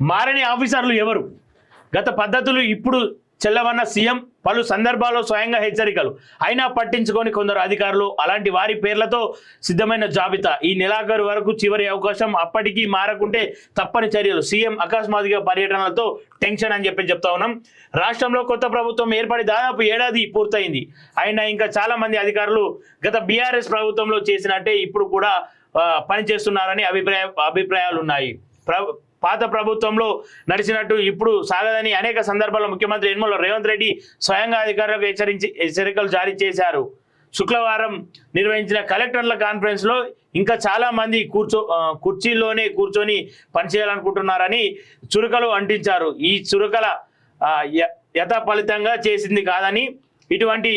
మారని ఆఫీసర్లు ఎవరు? గత పద్ధతులు ఇప్పుడు చెల్లవన్న సీఎం పలు సందర్భాల్లో స్వయంగా హెచ్చరికలు. అయినా పట్టించుకొని కొందరు అధికారులు అలాంటి వారి పేర్లతో సిద్ధమైన జాబితా. ఈ నెలాఖరు వరకు చివరి అవకాశం అప్పటికీ మారకుంటే తప్పని చర్యలు. సీఎం అకస్మాత్తుగా పర్యటనలతో టెన్షన్ అని చెప్పి చెప్తా ఉన్నాం. రాష్ట్రంలో కొత్త ప్రభుత్వం ఏర్పడి దాదాపు ఏడాది పూర్తయింది. అయినా ఇంకా చాలా మంది అధికారులు గత బీఆర్ఎస్ ప్రభుత్వంలో చేసినట్టే ఇప్పుడు కూడా పనిచేస్తున్నారని అభిప్రాయ అభిప్రాయాలు ఉన్నాయి పాత ప్రభుత్వంలో నడిచినట్టు ఇప్పుడు సాగదని అనేక సందర్భాల్లో ముఖ్యమంత్రి యనమల రేవంత్ రెడ్డి స్వయంగా అధికారులకు హెచ్చరించి హెచ్చరికలు జారీ చేశారు. శుక్రవారం నిర్వహించిన కలెక్టర్ల కాన్ఫరెన్స్లో ఇంకా చాలామంది కూర్చో కుర్చీల్లోనే కూర్చొని పనిచేయాలనుకుంటున్నారని చురకలు అంటించారు. ఈ చురకల యథాఫలితంగా య- చేసింది కాదని ఇటువంటి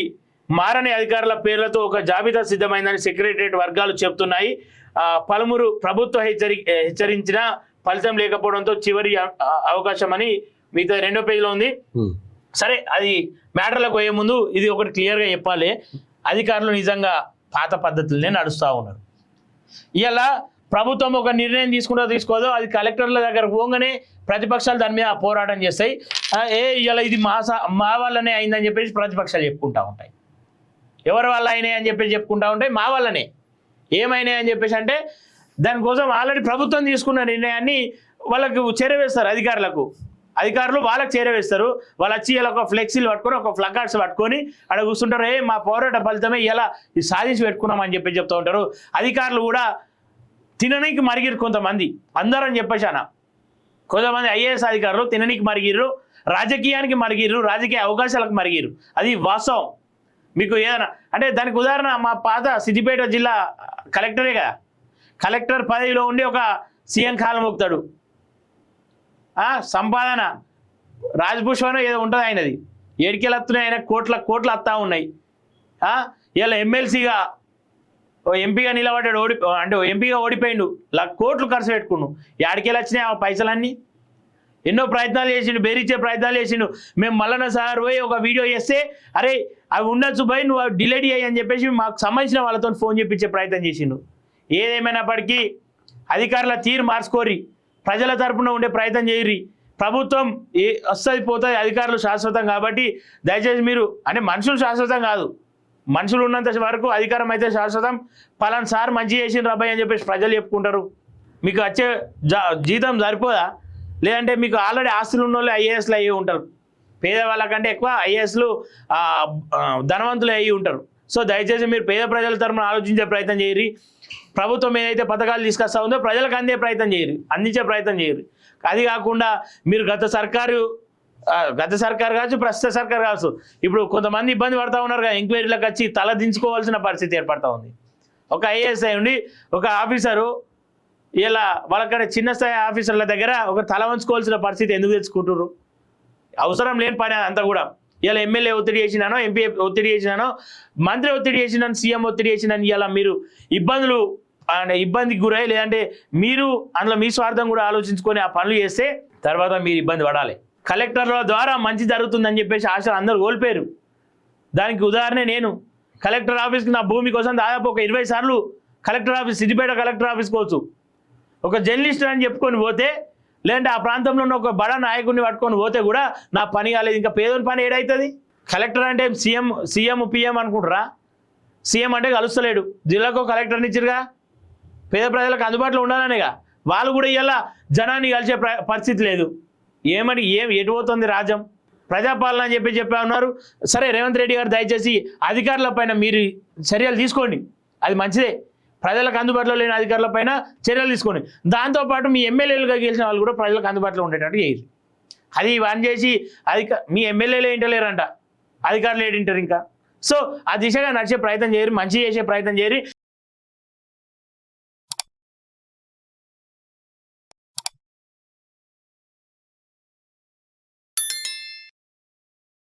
మారని అధికారుల పేర్లతో ఒక జాబితా సిద్ధమైందని సెక్రటరియట్ వర్గాలు చెబుతున్నాయి. పలుమురు పలువురు ప్రభుత్వ హెచ్చరి హెచ్చరించిన ఫలితం లేకపోవడంతో చివరి అవకాశం అని మిగతా రెండో పేజీలో ఉంది. సరే అది మ్యాటర్లకు పోయే ముందు ఇది ఒకటి క్లియర్గా చెప్పాలి. అధికారులు నిజంగా పాత పద్ధతులనే నడుస్తూ ఉన్నారు. ఇలా ప్రభుత్వం ఒక నిర్ణయం తీసుకుంటో తీసుకోదో అది కలెక్టర్ల దగ్గర పోగానే ప్రతిపక్షాలు దాని మీద పోరాటం చేస్తాయి. ఏ ఇలా ఇది మా మా వల్లనే అయిందని చెప్పేసి ప్రతిపక్షాలు చెప్పుకుంటా ఉంటాయి. ఎవరి వల్ల అయినాయి అని చెప్పేసి చెప్పుకుంటా ఉంటాయి మా వల్లనే ఏమైనాయి అని చెప్పేసి అంటే దానికోసం ఆల్రెడీ ప్రభుత్వం తీసుకున్న నిర్ణయాన్ని వాళ్ళకు చేరవేస్తారు అధికారులకు. అధికారులు వాళ్ళకి చేరవేస్తారు. వాళ్ళు వచ్చి ఇలా ఒక ఫ్లెక్సీలు పట్టుకొని ఒక ఫ్లకార్డ్స్ పట్టుకొని అక్కడ కూర్చుంటారు. ఏ మా పోరాట ఫలితమే ఇలా సాధించి పెట్టుకున్నామని చెప్పి చెప్తూ ఉంటారు. అధికారులు కూడా తిననీకి మరిగిరు కొంతమంది. అందరని చెప్పేసాన కొంతమంది ఐఏఎస్ అధికారులు తిననీకి మరిగిర్రు రాజకీయానికి మరిగిర్రు రాజకీయ అవకాశాలకు మరిగిర్రు. అది వాస్తవం. మీకు ఏదైనా అంటే దానికి ఉదాహరణ మా పాత సిద్దిపేట జిల్లా కలెక్టరే కదా. కలెక్టర్ పదవిలో ఉండి ఒక సీఎం కాలం మోగుతాడు సంపాదన. రాజభూషణం ఏదో ఉంటుంది ఆయనది. ఏడికెళ్ళి వస్తున్నాయి ఆయన కోట్ల కోట్లు వస్తూ ఉన్నాయి. ఇలా ఎమ్మెల్సీగా ఓ ఎంపీగా నిలబడ్డాడు ఓడి అంటే ఓ ఎంపీగా ఓడిపోయిండు. ఇలా కోట్లు ఖర్చు పెట్టుకుండు. యాడికెళ్ళి వచ్చినాయి ఆ పైసలన్నీ? ఎన్నో ప్రయత్నాలు చేసిండు బెదిరించే ప్రయత్నాలు చేసిండు. మేము మల్లన్న సార్ పోయి ఒక వీడియో చేస్తే అరే అవి ఉండొచ్చు పోయి నువ్వు అవి అయ్యి అని చెప్పేసి మాకు సంబంధించిన వాళ్ళతో ఫోన్ చేపించే ప్రయత్నం చేసిండు. ఏదేమైనప్పటికీ అధికారుల తీరు మార్చుకోరి ప్రజల తరపున ఉండే ప్రయత్నం చేయరి ప్రభుత్వం ఏ వస్తుంది పోతుంది అధికారులు శాశ్వతం కాబట్టి దయచేసి మీరు అంటే మనుషులు శాశ్వతం కాదు. మనుషులు ఉన్నంత వరకు అధికారం అయితే శాశ్వతం. పలానా సార్ మంచి చేసిన అబ్బాయి అని చెప్పేసి ప్రజలు చెప్పుకుంటారు. మీకు వచ్చే జా జీతం సరిపోదా? లేదంటే మీకు ఆల్రెడీ ఆస్తులు ఉన్న వాళ్ళు ఐఏఎస్లు అయ్యి ఉంటారు. పేదవాళ్ళకంటే ఎక్కువ ఐఏఎస్లు ధనవంతులు అయ్యి ఉంటారు. సో దయచేసి మీరు పేద ప్రజల తరపున ఆలోచించే ప్రయత్నం చేయరు ప్రభుత్వం ఏదైతే పథకాలు తీసుకొస్తా ఉందో ప్రజలకు అందే ప్రయత్నం చేయరు అందించే ప్రయత్నం చేయరు. అది కాకుండా మీరు గత సర్కారు గత సర్కారు కావచ్చు ప్రస్తుత సర్కారు కావచ్చు ఇప్పుడు కొంతమంది ఇబ్బంది పడతా ఉన్నారు కదా ఎంక్వైరీలకు వచ్చి తల దించుకోవాల్సిన పరిస్థితి ఏర్పడతా ఉంది. ఒక ఐఏఎస్ ఉండి ఒక ఆఫీసరు ఇలా వాళ్ళక్కడ చిన్న స్థాయి ఆఫీసర్ల దగ్గర ఒక తల వంచుకోవాల్సిన పరిస్థితి ఎందుకు తెచ్చుకుంటున్నారు అవసరం లేని పని అంతా కూడా. ఇలా ఎమ్మెల్యే ఒత్తిడి చేసినానో ఎంపీ ఒత్తిడి చేసినానో మంత్రి ఒత్తిడి చేసినాను సీఎం ఒత్తిడి చేసినాను ఇలా మీరు ఇబ్బందులు అంటే ఇబ్బందికి గురై లేదంటే మీరు అందులో మీ స్వార్థం కూడా ఆలోచించుకొని ఆ పనులు చేస్తే తర్వాత మీరు ఇబ్బంది పడాలి. కలెక్టర్ల ద్వారా మంచి జరుగుతుందని చెప్పేసి ఆశలు అందరూ కోల్పోయారు. దానికి ఉదాహరణ నేను. కలెక్టర్ ఆఫీస్కి నా భూమి కోసం దాదాపు ఒక ఇరవై సార్లు collector office Siddipet collector office కోవచ్చు ఒక జర్నలిస్ట్ అని చెప్పుకొని పోతే లేదంటే ఆ ప్రాంతంలో ఉన్న ఒక బడా నాయకుడిని పట్టుకొని పోతే కూడా నా పని కాలేదు ఇంకా పేదోని పని ఏడవుతుంది కలెక్టర్ అంటే సీఎం సీఎం పిఎం అనుకుంటారా సీఎం అంటే కలుస్తలేడు. జిల్లాకు కలెక్టర్ని ఇచ్చిరుగా పేద ప్రజలకు అందుబాటులో ఉండాలనేగా? వాళ్ళు కూడా ఇలా జనాన్ని కలిసే పరిస్థితి లేదు. ఏమని ఏం ఎటు పోతుంది రాజ్యం? ప్రజాపాలన అని చెప్పి చెప్పా ఉన్నారు. సరే రేవంత్ రెడ్డి గారు దయచేసి అధికారుల పైన మీరు చర్యలు తీసుకోండి. అది మంచిదే. ప్రజలకు అందుబాటులో లేని అధికారుల పైన చర్యలు తీసుకొని దాంతోపాటు మీ ఎమ్మెల్యేలుగా గెలిచిన వాళ్ళు కూడా ప్రజలకు అందుబాటులో ఉండేటట్టు చేయాలి. అది ఇవన్నీ చేసి అధిక మీ ఎమ్మెల్యేలే ఇంటలేరంట అధికారులు ఏంటింటారు ఇంకా. సో ఆ దిశగా నడిచే ప్రయత్నం చేయరు మంచి చేసే ప్రయత్నం చేయరు.